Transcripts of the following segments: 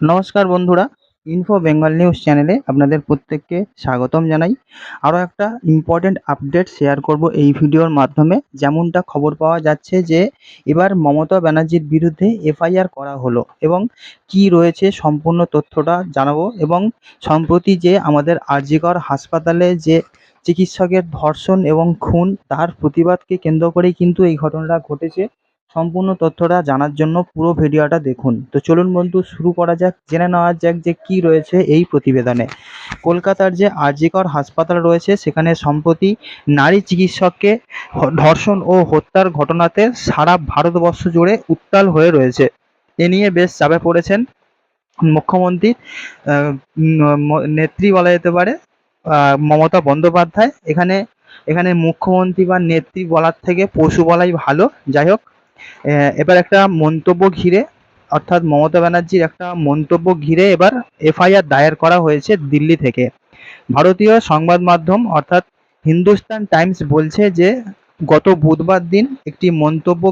নমস্কার বন্ধুরা info Bengal news চ্যানেলে আপনাদের প্রত্যেককে স্বাগতম জানাই। আরও একটা ইম্পর্ট্যান্ট আপডেট শেয়ার করব এই ভিডিওর মাধ্যমে। যেমনটা খবর পাওয়া যাচ্ছে যে, এবার মমতা ব্যানার্জির বিরুদ্ধে এফআইআর করা হলো এবং কি রয়েছে সম্পূর্ণ তথ্যটা জানাব এবং সম্প্রতি যে আমাদের আরজিকর হাসপাতালে যে চিকিৎসকের ধর্ষণ এবং খুন, তার প্রতিবাদকে কেন্দ্র করেই কিন্তু এই ঘটনাটা ঘটেছে। সম্পূর্ণ তথ্যটা জানার জন্য পুরো ভিডিওটা দেখুন। তো চলুন বন্ধু, শুরু করা যাক। জেনে নেওয়া যাক যে কি রয়েছে এই প্রতিবেদনে। কলকাতার যে আরজিকর হাসপাতাল রয়েছে, সেখানে সম্প্রতি নারী চিকিৎসককে ধর্ষণ ও হত্যার ঘটনাতে সারা ভারতবর্ষ জুড়ে উত্তাল হয়ে রয়েছে। এ নিয়ে বেশ চাপে পড়েছেন মুখ্যমন্ত্রী নেত্রী বলা যেতে পারে মমতা বন্দ্যোপাধ্যায়। এখানে এখানে মুখ্যমন্ত্রী বা নেত্রী বলার থেকে পশু বলাই ভালো। যাই হোক এবার একটা মন্তব্য ঘিরে, অর্থাৎ মমতা ব্যানার্জির একটা মন্তব্য ঘিরে এবার এফআইআর দায়ের করা হয়েছে দিল্লি থেকে। ভারতীয় সংবাদ মাধ্যম, অর্থাৎ হিন্দুস্তান টাইমস বলছে যে, গত বুধবার দিন একটি মন্তব্য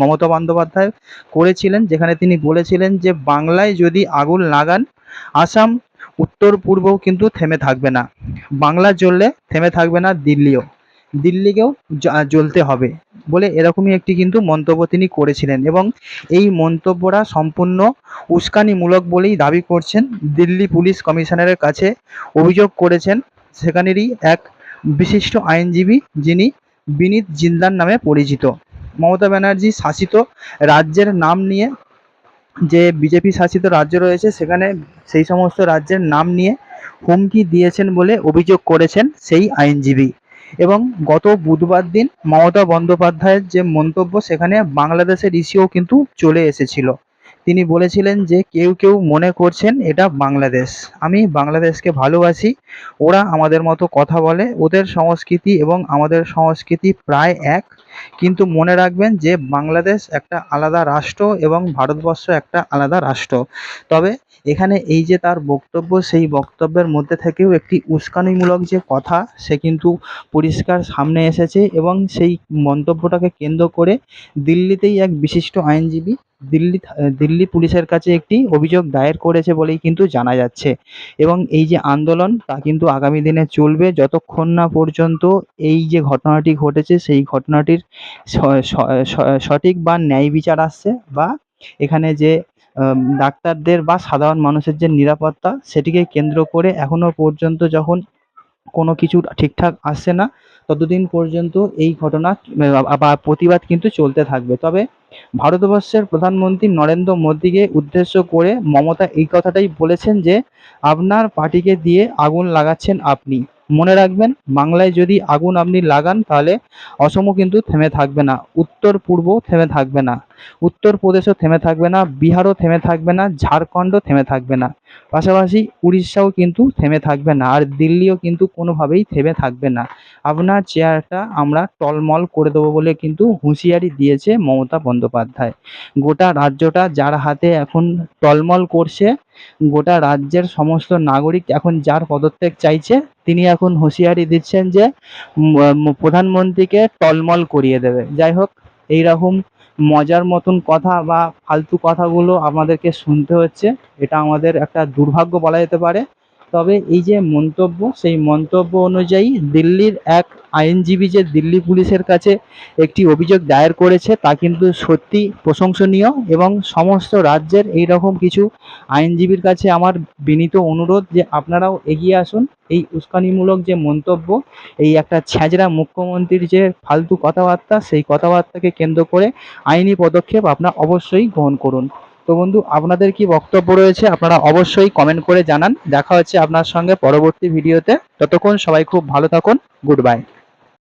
মমতা বন্দ্যোপাধ্যায় করেছিলেন, যেখানে তিনি বলেছিলেন যে, বাংলায় যদি আগুন লাগান, আসাম উত্তর পূর্বও কিন্তু থেমে থাকবে না। বাংলা জ্বললে থেমে থাকবে না দিল্লিও। দিল্লিকেও জ্বলতে হবে বলে এরকমই একটি কিন্তু মন্তব্য তিনি করেছিলেন এবং এই মন্তব্যটা সম্পূর্ণ উস্কানিমূলক বলেই দাবি করছেন দিল্লি পুলিশ কমিশনারের কাছে। অভিযোগ করেছেন সেখানেরই এক বিশিষ্ট আইনজীবী যিনি বিনীত জিন্দার নামে পরিচিত। মমতা ব্যানার্জি শাসিত রাজ্যের নাম নিয়ে যে বিজেপি শাসিত রাজ্য রয়েছে সেখানে সেই সমস্ত রাজ্যের নাম নিয়ে হুমকি দিয়েছেন বলে অভিযোগ করেছেন সেই আইনজীবী। এবং গত বুধবার দিন মমতা বন্দ্যোপাধ্যায়ের যে মন্তব্য সেখানে বাংলাদেশের ইস্যুও কিন্তু চলে এসেছিল। তিনি বলেছিলেন যে কেউ কেউ মনে করছেন এটা বাংলাদেশ। আমি বাংলাদেশকে ভালোবাসি, ওরা আমাদের মতো কথা বলে, ওদের সংস্কৃতি এবং আমাদের সংস্কৃতি প্রায় এক। কিন্তু মনে রাখবেন যে বাংলাদেশ একটা আলাদা রাষ্ট্র এবং ভারতবর্ষ একটা আলাদা রাষ্ট্র। তবে এখানে এই যে তার বক্তব্য, সেই বক্তব্যের মধ্যে থেকেও একটি উস্কানিমূলক যে কথা, সে কিন্তু পরিষ্কার সামনে এসেছে এবং সেই মন্তব্যটাকে কেন্দ্র করে দিল্লিতেই এক বিশিষ্ট আইনজীবী দিল্লি দিল্লি পুলিশের কাছে একটি অভিযোগ দায়ের করেছে বলেই কিন্তু জানা যাচ্ছে। এবং এই যে আন্দোলন, তা কিন্তু আগামী দিনে চলবে। যতক্ষণ না পর্যন্ত এই যে ঘটনাটি ঘটেছে, সেই ঘটনাটির সঠিক বা ন্যায় বিচার আসছে বা এখানে যে ডাক্তারদের বা সাধারণ মানুষের যে নিরাপত্তা, সেটিকে কেন্দ্র করে এখনও পর্যন্ত যখন কোনো কিছু ঠিকঠাক আসছে না, ততদিন পর্যন্ত এই ঘটনা বা প্রতিবাদ কিন্তু চলতে থাকবে। তবে ভারতবর্ষের প্রধানমন্ত্রী নরেন্দ্র মোদীকে উদ্দেশ্য করে মমতা এই কথাটাই বলেছেন যে, আপনার পার্টিকে দিয়ে আগুন লাগাচ্ছেন আপনি। মনে রাখবেন, বাংলায় যদি আগুন আপনি লাগান, তাহলে অসমও কিন্তু থেমে থাকবে না, উত্তর পূর্ব থেমে থাকবে না উত্তরপ্রদেশও থেমে থাকবে না, বিহারও থেমে থাকবে না, ঝাড়খণ্ডও থেমে থাকবে না। পাশাপাশি উড়িষ্যাও কিন্তু থেমে থাকবে না, আর দিল্লিও কিন্তু কোনোভাবেই থেমে থাকবে না। আপনার চেয়ারটা আমরা টলমল করে দেবো বলে কিন্তু হুঁশিয়ারি দিয়েছে মমতা বন্দ্যোপাধ্যায়। গোটা রাজ্যটা যার হাতে এখন টলমল করছে, গোটা রাজ্যের সমস্ত নাগরিক এখন যার পদত্যাগ চাইছে, তিনি এখন হুঁশিয়ারি দিচ্ছেন যে প্রধানমন্ত্রীকে টলমল করিয়ে দেবে। যাই হোক, এইরকম মজার মতন কথা বা ফালতু কথাগুলো আমাদেরকে শুনতে হচ্ছে। এটা আমাদের একটা দুর্ভাগ্য বলা যেতে পারে। তবে এই যে মন্তব্য, সেই মন্তব্য অনুযায়ী দিল্লির এক আইনজীবী যে দিল্লি পুলিশের কাছে একটি অভিযোগ দায়ের করেছে, তা কিন্তু সত্যি প্রশংসনীয় এবং সমস্ত রাজ্যের এই রকম কিছু আইনজীবীর কাছে আমার বিনীত অনুরোধ যে আপনারাও এগিয়ে আসুন। এই উস্কানিমূলক যে মন্তব্য, এই একটা ছ্যাঁচড়া মুখ্যমন্ত্রীর যে ফালতু কথাবার্তা, সেই কথাবার্তাকে কেন্দ্র করে আইনি পদক্ষেপ আপনার অবশ্যই গ্রহণ করুন। তো বন্ধু, আপনাদের কি বক্তব্য রয়েছে আপনারা অবশ্যই কমেন্ট করে জানান। দেখা হচ্ছে আপনার সঙ্গে পরবর্তী ভিডিওতে। ততক্ষণ সবাই খুব ভালো থাকুন। Good bye.